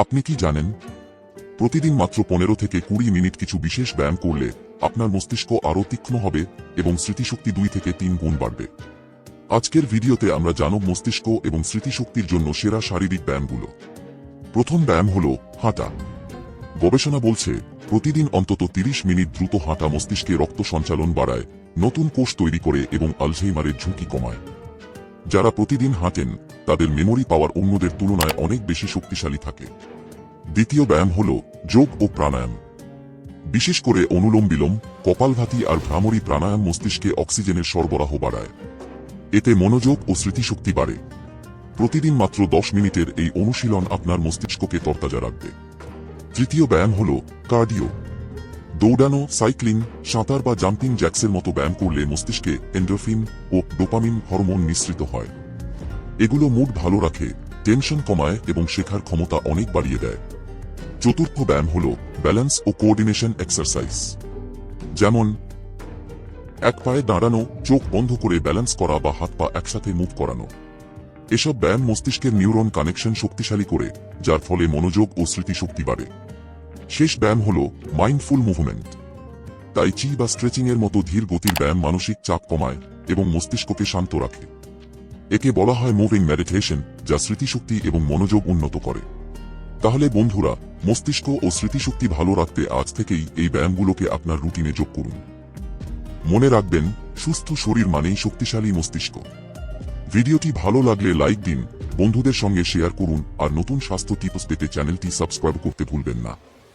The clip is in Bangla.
আপনি কি জানেন? প্রতিদিন মাত্র পনেরো থেকে কুড়ি মিনিট কিছু বিশেষ ব্যায়াম করলে আপনার মস্তিষ্ক আরও তীক্ষ্ণ হবে এবং স্মৃতিশক্তি দুই থেকে তিন গুণ বাড়বে। আজকের ভিডিওতে আমরা জানব মস্তিষ্ক এবং স্মৃতিশক্তির জন্য সেরা শারীরিক ব্যায়ামগুলো। প্রথম ব্যায়াম হল হাঁটা। গবেষণা বলছে, প্রতিদিন অন্তত তিরিশ মিনিট দ্রুত হাঁটা মস্তিষ্কে রক্ত সঞ্চালন বাড়ায়, নতুন কোষ তৈরি করে এবং আলঝেইমারের ঝুঁকি কমায়। যারা প্রতিদিন হাঁটেন, তাদের মেমোরি পাওয়ার অন্যদের তুলনায় অনেক বেশি শক্তিশালী থাকে। দ্বিতীয় ব্যায়াম হল যোগ ও প্রাণায়াম। বিশেষ করে অনুলোম বিলোম কপালভাতি আর ভ্রামরি প্রাণায়াম মস্তিষ্কে অক্সিজেনের সরবরাহ বাড়ায়। এতে মনোযোগ ও স্মৃতিশক্তি বাড়ে। প্রতিদিন মাত্র দশ মিনিটের এই অনুশীলন আপনার মস্তিষ্ককে তরতাজা রাখবে। তৃতীয় ব্যায়াম হল কার্ডিও। দৌড়ানো, সাইক্লিং, সাঁতার বা জাম্পিং জ্যাক্সের মতো ব্যায়াম করলে মস্তিষ্কে এন্ডোরফিন ও ডোপামিন হরমোন নিঃসৃত হয়। এগুলো মুড ভালো রাখে টেনশন কমায় এবং শেখার ক্ষমতা অনেক বাড়িয়ে দেয়। চতুর্থ ব্যায়াম হল ব্যালেন্স ও কোঅর্ডিনেশন এক্সারসাইজ যেমন, এক পায়ে দাঁড়ানো, চোখ বন্ধ করে ব্যালেন্স করা বা হাত পা একসাথে মুভ করানো। এসব ব্যায়াম মস্তিষ্কের নিউরন কানেকশন শক্তিশালী করে, যার ফলে মনোযোগ ও স্মৃতিশক্তি বাড়ে। শেষ ব্যায়াম হল মাইন্ডফুল মুভমেন্ট তাই চি বা স্ট্রেচিং এর মতো ধীর গতির ব্যায়াম মানসিক চাপ কমায় এবং মস্তিষ্ককে শান্ত রাখে। একে বলা হয় মুভিং মেডিটেশন যা স্মৃতিশক্তি এবং মনোযোগ উন্নত করে। তাহলে বন্ধুরা, মস্তিষ্ক ও স্মৃতিশক্তি ভালো রাখতে আজ থেকেই এই ব্যায়ামগুলোকে আপনার রুটিনে যোগ করুন। মনে রাখবেন, সুস্থ শরীর মানেই শক্তিশালী মস্তিষ্ক। ভিডিওটি ভালো লাগলে লাইক দিন, বন্ধুদের সঙ্গে শেয়ার করুন আর নতুন স্বাস্থ্য টিপস পেতে চ্যানেলটি সাবস্ক্রাইব করতে ভুলবেন না।